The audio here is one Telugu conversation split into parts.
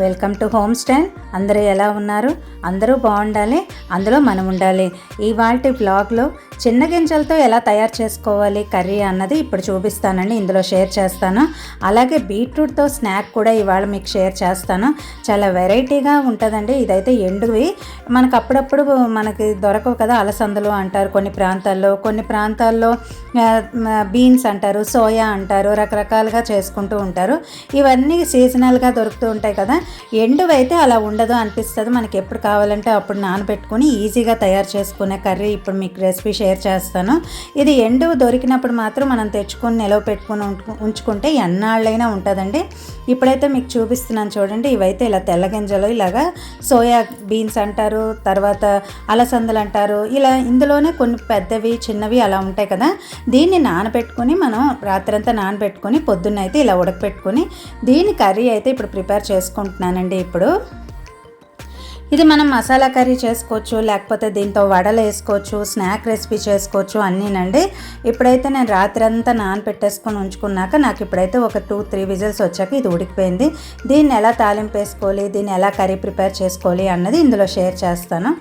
వెల్కమ్ టు హోమ్ స్టైల్ అందరూ ఎలా ఉన్నారు? అందరూ బాగుండాలి. అందులో మనం ఉండాలి. ఇవాళ బ్లాగ్లో చిన్న గింజలతో ఎలా తయారు చేసుకోవాలి కర్రీ అన్నది ఇప్పుడు చూపిస్తానండి. ఇందులో షేర్ చేస్తాను. అలాగే బీట్రూట్తో స్నాక్ కూడా ఇవాళ మీకు షేర్ చేస్తాను. చాలా వెరైటీగా ఉంటుందండి. ఇదైతే ఎండువి. మనకు అప్పుడప్పుడు మనకి దొరకవు కదా అలసందలు అంటారు. కొన్ని ప్రాంతాల్లో కొన్ని ప్రాంతాల్లో బీన్స్ అంటారు సోయా అంటారు రకరకాలుగా చేసుకుంటూ ఉంటారు. ఇవన్నీ సీజనల్గా దొరుకుతూ ఉంటాయి కదా. ఎండువైతే అలా ఉండదు అనిపిస్తుంది. మనకి ఎప్పుడు కావాలంటే అప్పుడు నానబెట్టుకొని ఈజీగా తయారు చేసుకునే కర్రీ ఇప్పుడు మీకు రెసిపీ షేర్ చేస్తాను. ఇది ఎండు దొరికినప్పుడు మాత్రం మనం తెచ్చుకొని నిలవ పెట్టుకుని ఉంచుకుంటే ఎన్నాళ్ళైనా ఉంటుందండి. ఇప్పుడైతే మీకు చూపిస్తున్నాను చూడండి. ఇవైతే ఇలా తెల్ల గింజలు ఇలాగా సోయా బీన్స్ అంటారు తర్వాత అలసందలు అంటారు. ఇలా ఇందులోనే కొన్ని పెద్దవి చిన్నవి అలా ఉంటాయి కదా. దీన్ని నానబెట్టుకొని మనం రాత్రంతా నానబెట్టుకొని పొద్దున్న అయితే ఇలా ఉడకపెట్టుకుని దీని కర్రీ అయితే ఇప్పుడు ప్రిపేర్ చేసుకుంటాం. చేసుకుంటున్నానండి ఇప్పుడు. ఇది మనం మసాలా కర్రీ చేసుకోవచ్చు లేకపోతే దీంతో వడలు వేసుకోవచ్చు స్నాక్ రెసిపీ చేసుకోవచ్చు అన్నీనండి. ఇప్పుడైతే నేను రాత్రి అంతా నానబెట్టేసుకొని ఉంచుకున్నాక నాకు ఇప్పుడైతే ఒక టూ త్రీ విజిల్స్ వచ్చాక ఇది ఉడికిపోయింది. దీన్ని ఎలా తాలింపు వేసుకోవాలి దీన్ని ఎలా కర్రీ ప్రిపేర్ చేసుకోవాలి అన్నది ఇందులో షేర్ చేస్తాను.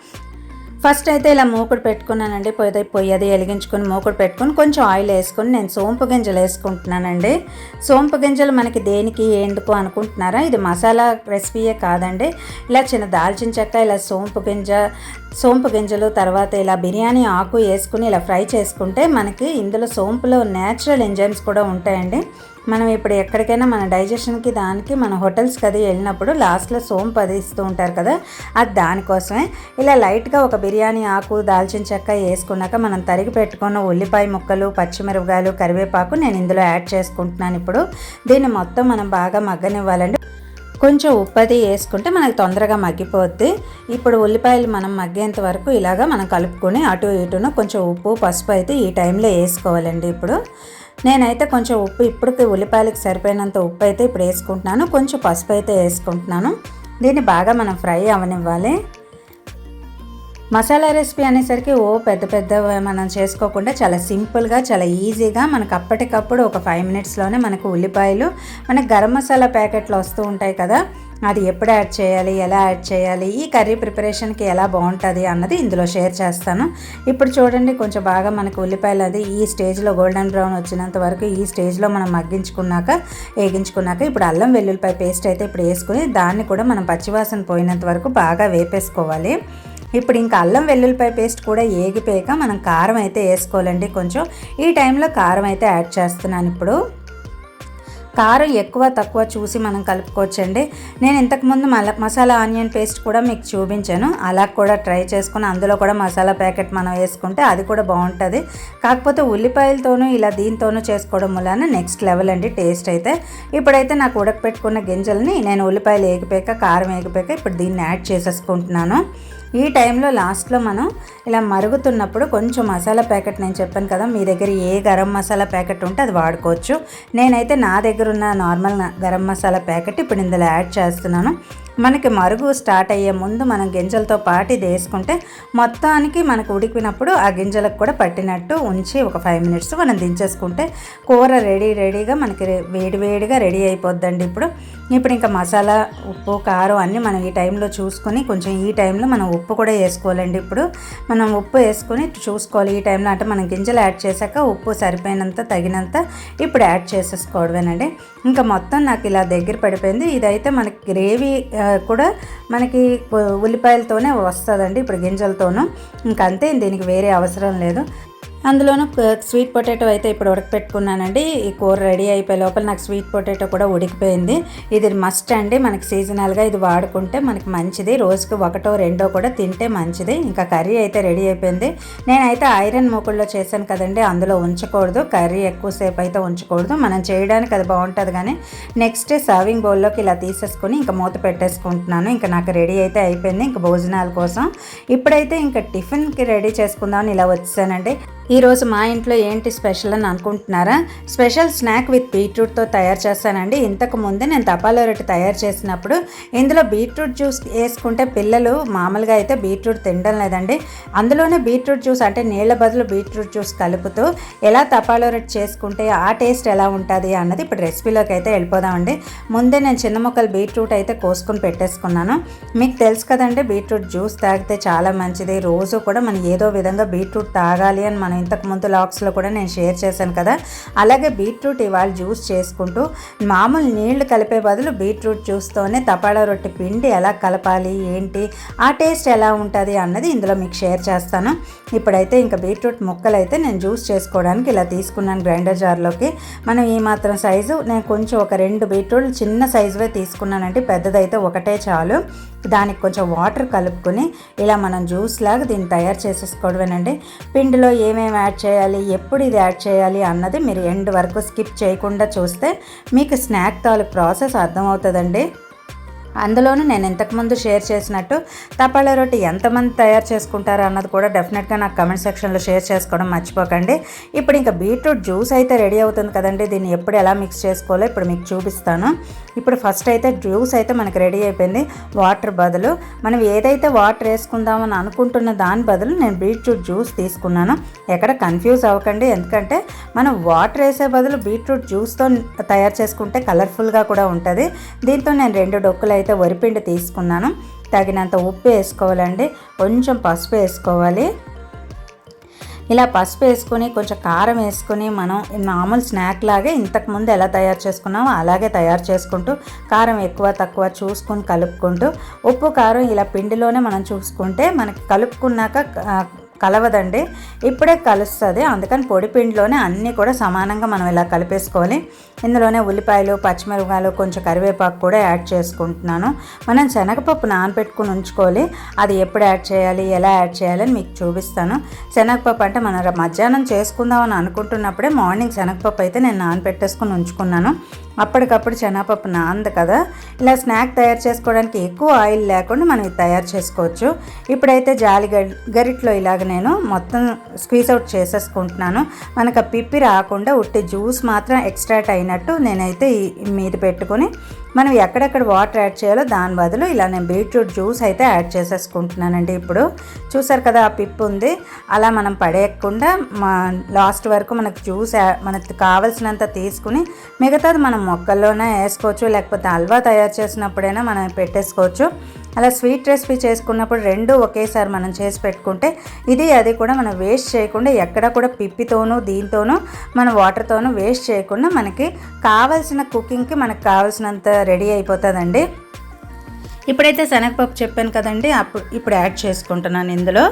ఫస్ట్ అయితే ఇలా మూకుడు పెట్టుకున్నానండి. పొయ్యి పొయ్యి అది వెలిగించుకొని మూకుడు పెట్టుకొని కొంచెం ఆయిల్ వేసుకొని నేను సోంపు గింజలు వేసుకుంటున్నానండి. సోంపు గింజలు మనకి దేనికి ఎందుకు అనుకుంటున్నారా? ఇది మసాలా రెసిపీయే కాదండి. ఇలా చిన్న దాల్చిన చెక్క ఇలా సోంపు గింజ సోంపు గింజలు తర్వాత ఇలా బిర్యానీ ఆకు వేసుకుని ఇలా ఫ్రై చేసుకుంటే మనకి ఇందులో సోంపులో న్యాచురల్ ఎంజైమ్స్ కూడా ఉంటాయండి. మనం ఇప్పుడు ఎక్కడికైనా మన డైజెషన్కి దానికి మన హోటల్స్కి అది వెళ్ళినప్పుడు లాస్ట్లో సోంపు అది ఇస్తూ ఉంటారు కదా అది దానికోసమే. ఇలా లైట్గా ఒక బిర్యానీ ఆకు దాల్చిన చెక్క వేసుకున్నాక మనం తరిగి పెట్టుకున్న ఉల్లిపాయ ముక్కలు పచ్చిమిరపకాయలు కరివేపాకు నేను ఇందులో యాడ్ చేసుకుంటున్నాను ఇప్పుడు. దీన్ని మొత్తం మనం బాగా మగ్గనివ్వాలండి. కొంచెం ఉప్పు అది వేసుకుంటే మనకి తొందరగా మగ్గిపోద్ది. ఇప్పుడు ఉల్లిపాయలు మనం మగ్గేంత వరకు ఇలాగా మనం కలుపుకొని అటు ఇటును కొంచెం ఉప్పు పసుపు అయితే ఈ టైంలో వేసుకోవాలండి ఇప్పుడు. నేనైతే కొంచెం ఉప్పు ఇప్పటికి ఉల్లిపాయలకి సరిపోయినంత ఉప్పు అయితే ఇప్పుడు వేసుకుంటున్నాను. కొంచెం పసుపు అయితే వేసుకుంటున్నాను. దీన్ని బాగా మనం ఫ్రై అవనివ్వాలి. మసాలా రెసిపీ అనేసరికి ఓ పెద్ద పెద్ద మనం చేసుకోకుండా చాలా సింపుల్గా చాలా ఈజీగా మనకు అప్పటికప్పుడు ఒక ఫైవ్ మినిట్స్లోనే మనకు ఉల్లిపాయలు మనకు గరం మసాలా ప్యాకెట్లు వస్తూ ఉంటాయి కదా అది ఎప్పుడు యాడ్ చేయాలి ఎలా యాడ్ చేయాలి ఈ కర్రీ ప్రిపరేషన్కి ఎలా బాగుంటుంది అన్నది ఇందులో షేర్ చేస్తాను. ఇప్పుడు చూడండి కొంచెం బాగా మనకు ఉల్లిపాయలు అది ఈ స్టేజ్లో గోల్డెన్ బ్రౌన్ వచ్చినంత వరకు ఈ స్టేజ్లో మనం మగ్గించుకున్నాక వేగించుకున్నాక ఇప్పుడు అల్లం వెల్లుల్లిపాయ పేస్ట్ అయితే ఇప్పుడు వేసుకుని దాన్ని కూడా మనం పచ్చివాసన పోయినంత వరకు బాగా వేపేసుకోవాలి. ఇప్పుడు ఇంకా అల్లం వెల్లుల్లిపాయ పేస్ట్ కూడా ఏగిపోయాక మనం కారం అయితే వేసుకోవాలండి. కొంచెం ఈ టైంలో కారం అయితే యాడ్ చేస్తున్నాను ఇప్పుడు. కారం ఎక్కువ తక్కువ చూసి మనం కలుపుకోవచ్చండి. నేను ఇంతకుముందు మల మసాలా ఆనియన్ పేస్ట్ కూడా మీకు చూపించాను. అలా కూడా ట్రై చేసుకుని అందులో కూడా మసాలా ప్యాకెట్ మనం వేసుకుంటే అది కూడా బాగుంటుంది. కాకపోతే ఉల్లిపాయలతోనూ ఇలా దీంతోనూ చేసుకోవడం వలన నెక్స్ట్ లెవెల్ అండి టేస్ట్ అయితే. ఇప్పుడైతే నాకు ఉడకపెట్టుకున్న గింజల్ని నేను ఉల్లిపాయలు వేగిపోయాక కారం వేగిపోయాక ఇప్పుడు దీన్ని యాడ్ చేసేసుకుంటున్నాను. ఈ టైంలో లాస్ట్లో మనం ఇలా మరుగుతున్నప్పుడు కొంచెం మసాలా ప్యాకెట్ నేను చెప్పాను కదా మీ దగ్గర ఏ గరం మసాలా ప్యాకెట్ ఉంటే అది వాడుకోవచ్చు. నేనైతే నా దగ్గర ఉన్న నార్మల్ గరం మసాలా ప్యాకెట్ ఇప్పుడు ఇందులో యాడ్ చేస్తున్నాను. మనకి మరుగు స్టార్ట్ అయ్యే ముందు మనం గింజలతో పాటు ఇది వేసుకుంటే మొత్తానికి మనకు ఉడికినప్పుడు ఆ గింజలకు కూడా పట్టినట్టు ఉంచి ఒక ఫైవ్ మినిట్స్ మనం దించేసుకుంటే కూర రెడీ రెడీగా మనకి వేడివేడిగా వేడి వేడిగా రెడీ అయిపోద్దండి ఇప్పుడు. ఇప్పుడు ఇంకా మసాలా ఉప్పు కారం అన్నీ మనం ఈ టైంలో చూసుకొని కొంచెం ఈ టైంలో మనం ఉప్పు కూడా వేసుకోవాలండి. ఇప్పుడు మనం ఉప్పు వేసుకొని చూసుకోవాలి ఈ టైంలో. అంటే మనం గింజలు యాడ్ చేశాక ఉప్పు సరిపోయినంత తగినంత ఇప్పుడు యాడ్ చేసేసుకోవడమేనండి. ఇంకా మొత్తం నాకు ఇలా దగ్గర పడిపోయింది. ఇదైతే మనకి గ్రేవీ కూడా మనకి ఉల్లిపాయలతోనే వస్తుందండి. ఇప్పుడు గింజలతోనూ. ఇంకంతే దీనికి వేరే అవసరం లేదు. అందులోనూ స్వీట్ పొటాటో అయితే ఇప్పుడు ఉడకపెట్టుకున్నానండి. ఈ కూర రెడీ అయిపోయే లోపల నాకు స్వీట్ పొటాటో కూడా ఉడికిపోయింది. ఇది మస్ట్ అండి. మనకి సీజనల్గా ఇది వాడుకుంటే మనకి మంచిది. రోజుకి ఒకటో రెండో కూడా తింటే మంచిది. ఇంకా కర్రీ అయితే రెడీ అయిపోయింది. నేనైతే ఐరన్ మూకుల్లో చేశాను కదండి. అందులో ఉంచకూడదు. కర్రీ ఎక్కువసేపు అయితే ఉంచకూడదు. మనం చేయడానికి అది బాగుంటుంది కానీ నెక్స్ట్ సర్వింగ్ బౌల్లోకి ఇలా తీసేసుకొని ఇంకా మూత పెట్టేసుకుంటున్నాను. ఇంకా నాకు రెడీ అయితే అయిపోయింది. ఇంకా భోజనాల కోసం. ఇప్పుడైతే ఇంకా టిఫిన్కి రెడీ చేసుకుందామని ఇలా వచ్చానండి. ఈరోజు మా ఇంట్లో ఏంటి స్పెషల్ అని అనుకుంటున్నారా? స్పెషల్ స్నాక్ విత్ బీట్రూట్తో తయారు చేస్తానండి. ఇంతకు ముందే నేను తపాలో రొట్టె తయారు చేసినప్పుడు ఇందులో బీట్రూట్ జ్యూస్ వేసుకుంటే పిల్లలు మామూలుగా అయితే బీట్రూట్ తినడం లేదండి. అందులోనే బీట్రూట్ జ్యూస్ అంటే నీళ్ళ బదులు బీట్రూట్ జ్యూస్ కలుపుతూ ఎలా తపాలో రొట్టె చేసుకుంటే ఆ టేస్ట్ ఎలా ఉంటుంది అన్నది ఇప్పుడు రెసిపీలోకి అయితే వెళ్ళిపోదామండి. ముందే నేను చిన్న ముక్కలు బీట్రూట్ అయితే కోసుకొని పెట్టేసుకున్నాను. మీకు తెలుసు కదండి బీట్రూట్ జ్యూస్ తాగితే చాలా మంచిది. రోజు కూడా మనం ఏదో విధంగా బీట్రూట్ తాగాలి అని మనం ఇంతకు ముందు లాక్స్లో కూడా నేను షేర్ చేశాను కదా. అలాగే బీట్రూట్ ఇవాళ జ్యూస్ చేసుకుంటూ మామూలు నీళ్ళు కలిపే బదులు బీట్రూట్ జ్యూస్తోనే తపాడా రొట్టె పిండి ఎలా కలపాలి ఏంటి ఆ టేస్ట్ ఎలా ఉంటుంది అన్నది ఇందులో మీకు షేర్ చేస్తాను. ఇప్పుడైతే ఇంకా బీట్రూట్ ముక్కలు అయితే నేను జ్యూస్ చేసుకోవడానికి ఇలా తీసుకున్నాను గ్రైండర్ జార్లోకి. మనం ఈ మాత్రం సైజు నేను కొంచెం ఒక రెండు బీట్రూట్ చిన్న సైజువే తీసుకున్నానంటే పెద్దదైతే ఒకటే చాలు. దానికి కొంచెం వాటర్ కలుపుకొని ఇలా మనం జ్యూస్ లాగా దీన్ని తయారు చేసేసుకోవడమేనండి. పిండిలో ఏమేమి యాడ్ చేయాలి ఎప్పుడు ఇది యాడ్ చేయాలి అన్నది మీరు ఎండ్ వరకు స్కిప్ చేయకుండా చూస్తే మీకు స్నాక్ తాలూ ప్రాసెస్ అర్థమవుతుందండి. అందులోనూ నేను ఇంతకుముందు షేర్ చేసినట్టు తపాలా రొట్టి ఎంతమంది తయారు చేసుకుంటారు అన్నది కూడా డెఫినెట్గా నాకు కమెంట్ సెక్షన్లో షేర్ చేసుకోవడం మర్చిపోకండి. ఇప్పుడు ఇంకా బీట్రూట్ జ్యూస్ అయితే రెడీ అవుతుంది కదండి. దీన్ని ఎప్పుడు ఎలా మిక్స్ చేసుకోవాలో ఇప్పుడు మీకు చూపిస్తాను. ఇప్పుడు ఫస్ట్ అయితే జ్యూస్ అయితే మనకి రెడీ అయిపోయింది. వాటర్ బదులు మనం ఏదైతే వాటర్ వేసుకుందామని అనుకుంటున్న దాని బదులు నేను బీట్రూట్ జ్యూస్ తీసుకున్నాను. ఎక్కడ కన్ఫ్యూజ్ అవ్వకండి. ఎందుకంటే మనం వాటర్ వేసే బదులు బీట్రూట్ జ్యూస్తో తయారు చేసుకుంటే కలర్ఫుల్గా కూడా ఉంటుంది. దీంతో నేను రెండు డొక్కులు అయితే వరిపిండి తీసుకున్నాను. తగినంత ఉప్పు వేసుకోవాలండి. కొంచెం పసుపు వేసుకోవాలి. ఇలా పసుపు వేసుకొని కొంచెం కారం వేసుకొని మనం మామూలు స్నాక్ లాగే ఇంతకుముందు ఎలా తయారు చేసుకున్నామో అలాగే తయారు చేసుకుంటూ కారం ఎక్కువ తక్కువ చూసుకొని కలుపుకుంటూ ఉప్పు కారం ఇలా పిండిలోనే మనం చూసుకుంటే మనకి కలుపుకున్నాక కలవదండి. ఇప్పుడే కలుస్తుంది. అందుకని పొడి పిండిలోనే అన్నీ కూడా సమానంగా మనం ఇలా కలిపేసుకోవాలి. ఇందులోనే ఉల్లిపాయలు పచ్చిమిరపకాయలు కొంచెం కరివేపాకు కూడా యాడ్ చేసుకుంటున్నాను. మనం శనగపప్పు నానబెట్టుకుని ఉంచుకోవాలి. అది ఎప్పుడు యాడ్ చేయాలి ఎలా యాడ్ చేయాలని మీకు చూపిస్తాను. శనగపప్పు అంటే మనం మధ్యాహ్నం చేసుకుందామని అనుకుంటున్నప్పుడే మార్నింగ్ శనగపప్పు అయితే నేను నానబెట్టేసుకుని ఉంచుకున్నాను. అప్పటికప్పుడు శనగపప్పు నాంది కదా. ఇలా స్నాక్ తయారు చేసుకోవడానికి ఎక్కువ ఆయిల్ లేకుండా మనం ఇది తయారు చేసుకోవచ్చు. ఇప్పుడైతే జాలి గరిట్లో ఇలాగ నేను మొత్తం స్క్వీజ్ అవుట్ చేసేసుకుంటున్నాను. మనకు ఆ పిప్పి రాకుండా ఉట్టి జ్యూస్ మాత్రం ఎక్స్ట్రాక్ట్ అయినట్టు నేనైతే మీద పెట్టుకొని మనం ఎక్కడెక్కడ వాటర్ యాడ్ చేయాలో దాని బదులు ఇలా నేను బీట్రూట్ జ్యూస్ అయితే యాడ్ చేసేసుకుంటున్నానండి ఇప్పుడు. చూసారు కదా ఆ పిప్పు ఉంది. అలా మనం పడేయకుండా మా లాస్ట్ వరకు మనకు జ్యూస్ మనకు కావలసినంత తీసుకుని మిగతాది మనం మొక్కల్లోనే వేసుకోవచ్చు లేకపోతే హల్వా తయారు చేసినప్పుడైనా మనం పెట్టేసుకోవచ్చు. అలా స్వీట్ రెసిపీ చేసుకున్నప్పుడు రెండు ఒకేసారి మనం చేసి పెట్టుకుంటే ఇది అది కూడా మనం వేస్ట్ చేయకుండా ఎక్కడ కూడా పిప్పితోనూ దీంతోనూ మన వాటర్తోనూ వేస్ట్ చేయకుండా మనకి కావాల్సిన కుకింగ్కి మనకు కావాల్సినంత రెడీ అయిపోతుందండి. ఇప్పుడైతే శనగపప్పు చెప్పాను కదండి అప్పుడు ఇప్పుడు యాడ్ చేసుకుంటున్నాను ఇందులో.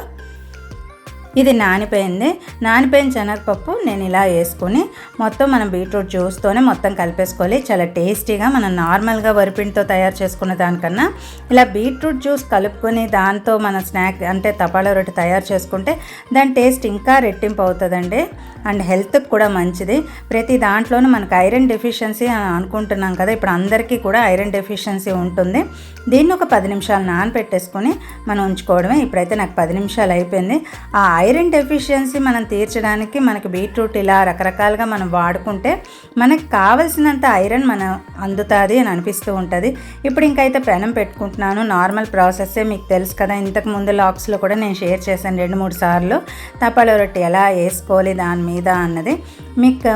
ఇది నానిపోయింది. నానిపోయిన శనగపప్పు నేను ఇలా వేసుకొని మొత్తం మనం బీట్రూట్ జ్యూస్తోనే మొత్తం కలిపేసుకోవాలి. చాలా టేస్టీగా మనం నార్మల్గా వరిపిండితో తయారు చేసుకున్న దానికన్నా ఇలా బీట్రూట్ జ్యూస్ కలుపుకొని దాంతో మన స్నాక్ అంటే తపాల రొట్టె తయారు చేసుకుంటే దాని టేస్ట్ ఇంకా రెట్టింపు అవుతుందండి. అండ్ హెల్త్కి కూడా మంచిది. ప్రతి దాంట్లోనూ మనకు ఐరన్ డెఫిషియన్సీ అని అనుకుంటున్నాం కదా ఇప్పుడు అందరికీ కూడా ఐరన్ డెఫిషియన్సీ ఉంటుంది. దీన్ని ఒక పది నిమిషాలు నానపెట్టేసుకొని మనం ఉంచుకోవడమే. ఇప్పుడైతే నాకు పది నిమిషాలు అయిపోయింది. ఆ ఐరన్ డెఫిషియన్సీ మనం తీర్చడానికి మనకి బీట్రూట్ ఇలా రకరకాలుగా మనం వాడుకుంటే మనకు కావలసినంత ఐరన్ మనం అందుతుంది అని అనిపిస్తూ ఉంటుంది. ఇప్పుడు ఇంకైతే పెనం పెట్టుకుంటున్నాను. నార్మల్ ప్రాసెస్సే మీకు తెలుసు కదా. ఇంతకు ముందు లాక్స్లో కూడా నేను షేర్ చేశాను రెండు మూడు సార్లు. తపాల రొట్టె ఎలా వేసుకోవాలి దాని మీద అన్నది. మీకు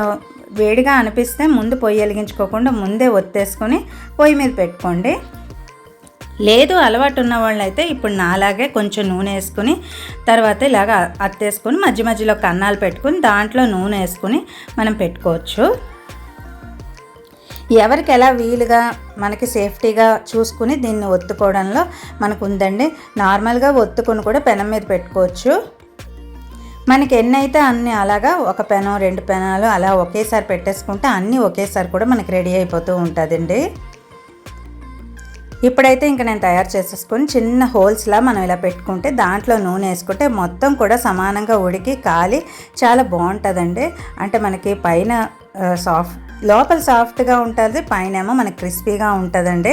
వేడిగా అనిపిస్తే ముందు పొయ్యి వెలిగించుకోకుండా ముందే ఒత్తేసుకొని పొయ్యి మీద పెట్టుకోండి. లేదు అలవాటు ఉన్న వాళ్ళైతే ఇప్పుడు నాలాగే కొంచెం నూనె వేసుకుని తర్వాత ఇలాగ అత్తేసుకొని మధ్య మధ్యలో కన్నాలు పెట్టుకుని దాంట్లో నూనె వేసుకుని మనం పెట్టుకోవచ్చు. ఎవరికి ఎలా వీలుగా మనకి సేఫ్టీగా చూసుకుని దీన్ని ఒత్తుకోవడంలో మనకు ఉందండి. నార్మల్గా ఒత్తుకొని కూడా పెనం మీద పెట్టుకోవచ్చు. మనకి ఎన్నైతే అన్ని అలాగా ఒక పెనం రెండు పెనాలు అలా ఒకేసారి పెట్టేసుకుంటే అన్నీ ఒకేసారి కూడా మనకి రెడీ అయిపోతూ ఉంటుందండి. ఇప్పుడైతే ఇంకా నేను తయారు చేసేసుకొని చిన్న హోల్స్లా మనం ఇలా పెట్టుకుంటే దాంట్లో నూనె వేసుకుంటే మొత్తం కూడా సమానంగా ఉడికి కాలి చాలా బాగుంటుందండి. అంటే మనకి పైన సాఫ్ట్ లోపల సాఫ్ట్గా ఉంటుంది పైన ఏమో మనకి క్రిస్పీగా ఉంటుందండి.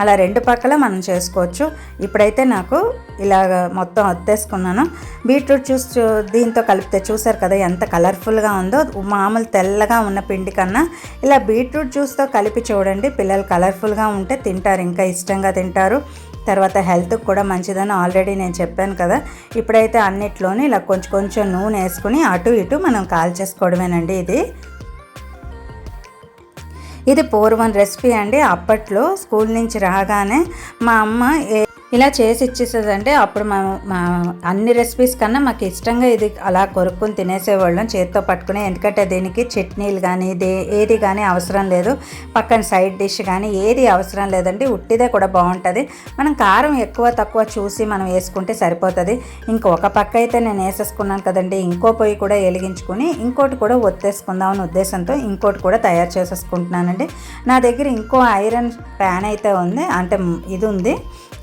అలా రెండు పక్కల మనం చేసుకోవచ్చు. ఇప్పుడైతే నాకు ఇలాగ మొత్తం వత్తేసుకున్నాను బీట్రూట్ జ్యూస్ చూ- దీంతో కలిపితే చూసారు కదా ఎంత కలర్ఫుల్గా ఉందో. మామూలు తెల్లగా ఉన్న పిండి కన్నా ఇలా బీట్రూట్ జ్యూస్తో కలిపి చూడండి. పిల్లలు కలర్ఫుల్గా ఉంటే తింటారు ఇంకా ఇష్టంగా తింటారు. తర్వాత హెల్త్కి కూడా మంచిదని ఆల్రెడీ నేను చెప్పాను కదా. ఇప్పుడైతే అన్నిట్లోని ఇలా కొంచెం కొంచెం నూనె వేసుకుని అటు ఇటు మనం కాల్చేసుకోవడమేనండి ఇది. ఇది పూర్వం రెసిపీ అండి. అప్పట్లో స్కూల్ నుంచి రాగానే మా అమ్మ ఏ- ఇలా చేసి ఇచ్చేసేదంటే అప్పుడు మేము మా అన్ని రెసిపీస్ కన్నా మాకు ఇష్టంగా ఇది అలా కొరుక్కుని తినేసేవాళ్ళం చేతితో పట్టుకుని. ఎందుకంటే దీనికి చట్నీలు కానీ దే ఏది కానీ అవసరం లేదు. పక్కన సైడ్ డిష్ కానీ ఏది అవసరం లేదండి. ఉట్టిదే కూడా బాగుంటుంది. మనం కారం ఎక్కువ తక్కువ చూసి మనం వేసుకుంటే సరిపోతుంది. ఇంకొక పక్క అయితే నేను వేసేసుకున్నాను కదండి. ఇంకో పొయ్యి కూడా వెలిగించుకుని ఇంకోటి కూడా ఒత్తేసుకుందాం అనే ఉద్దేశంతో ఇంకోటి కూడా తయారు చేసేసుకుంటున్నానండి. నా దగ్గర ఇంకో ఐరన్ ప్యాన్ అయితే ఉంది. అంటే ఇది ఉంది.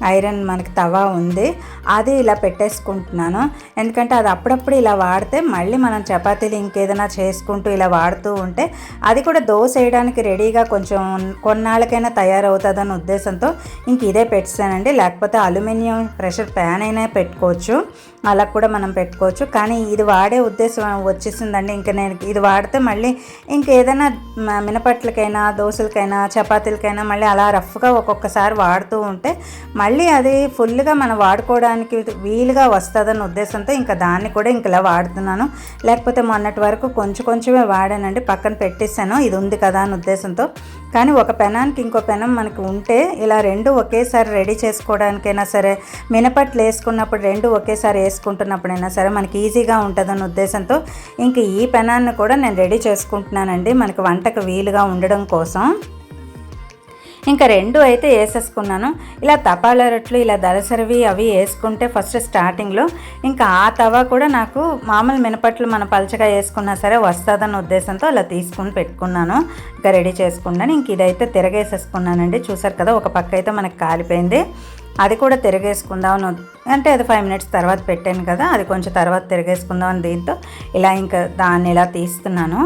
ఐరన్ మనకి తవా ఉంది. అది ఇలా పెట్టేసుకుంటున్నాను. ఎందుకంటే అది అప్పుడప్పుడు ఇలా వాడితే మళ్ళీ మనం చపాతీలు ఇంకేదైనా చేసుకుంటూ ఇలా వాడుతూ ఉంటే అది కూడా దోశ వేయడానికి రెడీగా కొంచెం కొన్నాళ్ళకైనా తయారవుతుందన్న ఉద్దేశంతో ఇంక ఇదే పెట్టానండి. లేకపోతే అల్యూమినియం ప్రెషర్ ప్యాన్ అయినా పెట్టుకోవచ్చు. అలా కూడా మనం పెట్టుకోవచ్చు. కానీ ఇది వాడే ఉద్దేశం వచ్చేసిందండి. ఇంకా నేను ఇది వాడితే మళ్ళీ ఇంకేదైనా మినపట్లకైనా దోశలకైనా చపాతీలకైనా మళ్ళీ అలా రఫ్గా ఒక్కొక్కసారి వాడుతూ ఉంటే మళ్ళీ అది ఫుల్గా మనం వాడుకోవడానికి వీలుగా వస్తుందన్న ఉద్దేశంతో ఇంకా దాన్ని కూడా ఇంక ఇలా వాడుతున్నాను. లేకపోతే మొన్నటి వరకు కొంచెం కొంచెమే వాడానండి. పక్కన పెట్టేశాను. ఇది ఉంది కదా అని ఉద్దేశంతో. కానీ ఒక పెనానికి ఇంకో పెనం మనకి ఉంటే ఇలా రెండు ఒకేసారి రెడీ చేసుకోవడానికైనా సరే మినపట్లు వేసుకున్నప్పుడు రెండు ఒకేసారి వేసుకుంటున్నప్పుడైనా సరే మనకి ఈజీగా ఉంటుందన్న ఉద్దేశంతో ఇంక ఈ పెనాన్ని కూడా నేను రెడీ చేసుకుంటున్నానండి. మనకి వంటకు వీలుగా ఉండడం కోసం. ఇంకా రెండు అయితే వేసేసుకున్నాను. ఇలా తపాల రొట్లు ఇలా దలసరివి అవి వేసుకుంటే ఫస్ట్ స్టార్టింగ్లో ఇంకా ఆ తవా కూడా నాకు మామూలు మినపట్లు మన పలచగా వేసుకున్నా సరే వస్తుందన్న ఉద్దేశంతో అలా తీసుకుని పెట్టుకున్నాను. ఇంకా రెడీ చేసుకున్నాను. ఇంక ఇదైతే తిరగేసేసుకున్నానండి. చూసారు కదా ఒక పక్క అయితే మనకు కాలిపోయింది. అది కూడా తిరగేసుకుందాం అని అంటే అది ఫైవ్ మినిట్స్ తర్వాత పెట్టాను కదా అది కొంచెం తర్వాత తిరగేసుకుందాం అని దీంతో ఇలా ఇంకా దాన్ని ఇలా తీస్తున్నాను.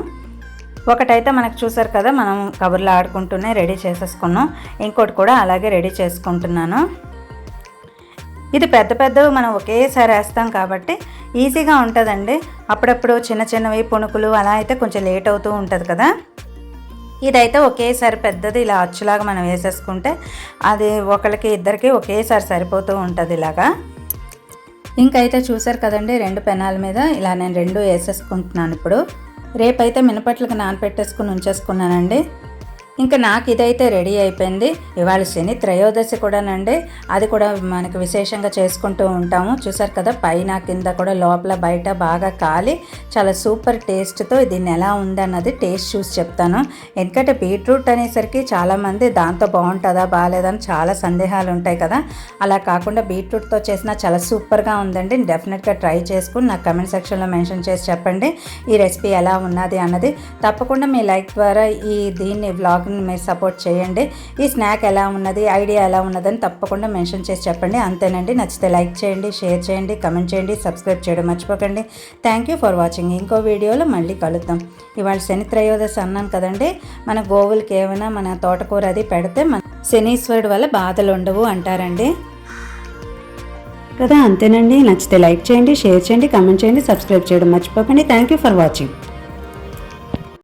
ఒకటైతే మనకు చూసారు కదా మనం కబుర్లు ఆడుకుంటూనే రెడీ చేసేసుకున్నాం. ఇంకోటి కూడా అలాగే రెడీ చేసుకుంటున్నాను. ఇది పెద్ద పెద్దవి మనం ఒకేసారి వేస్తాం కాబట్టి ఈజీగా ఉంటుందండి. అప్పుడప్పుడు చిన్న చిన్నవి పుణుకులు అలా అయితే కొంచెం లేట్ అవుతూ ఉంటుంది కదా. ఇదైతే ఒకేసారి పెద్దది ఇలా అచ్చులాగా మనం వేసేసుకుంటే అది ఒకరికి ఇద్దరికి ఒకేసారి సరిపోతూ ఉంటుంది ఇలాగా. ఇంకైతే చూసారు కదండి రెండు పెనాల మీద ఇలా నేను రెండు వేసేసుకుంటున్నాను ఇప్పుడు. రేపైతే మినపట్లకు నానపెట్టేసుకుని ఉంచేసుకున్నానండి. ఇంకా నాకు ఇదైతే రెడీ అయిపోయింది. ఇవాళ శని త్రయోదశి కూడానండి. అది కూడా మనకి విశేషంగా చేసుకుంటూ ఉంటాము. చూసారు కదా పైన కింద కూడా లోపల బయట బాగా కాలి. చాలా సూపర్ టేస్ట్తో దీన్ని ఎలా ఉందన్నది టేస్ట్ చూసి చెప్తాను. ఎందుకంటే బీట్రూట్ అనేసరికి చాలామంది దాంతో బాగుంటుందా బాగాలేదని చాలా సందేహాలు ఉంటాయి కదా. అలా కాకుండా బీట్రూట్తో చేసిన చాలా సూపర్గా ఉందండి. డెఫినెట్గా ట్రై చేసుకుని నాకు కమెంట్ సెక్షన్లో మెన్షన్ చేసి చెప్పండి. ఈ రెసిపీ ఎలా ఉన్నది అన్నది. తప్పకుండా మీ లైక్ ద్వారా ఈ దీన్ని బ్లాగ్ని మీరు సపోర్ట్ చేయండి. ఈ స్నాక్ ఎలా ఉన్నది ఐడియా ఎలా ఉన్నదని తప్పకుండా మెన్షన్ చేసి చెప్పండి. అంతేనండి నచ్చితే లైక్ చేయండి షేర్ చేయండి కమెంట్ చేయండి సబ్స్క్రైబ్ చేయడం మర్చిపోకండి. థ్యాంక్ యూ ఫర్ వాచింగ్ ఇంకో వీడియోలో మళ్ళీ కలుద్దాం. ఇవాళ శని త్రయోదశి అన్నాను కదండి మన గోవులకి ఏమైనా మన తోటకూర అది పెడితే మన శనీశ్వరుడు వల్ల బాధలు ఉండవు అంటారండి. కదా అంతేనండి నచ్చితే లైక్ చేయండి షేర్ చేయండి కమెంట్ చేయండి సబ్స్క్రైబ్ చేయడం మర్చిపోకండి. Thank you for watching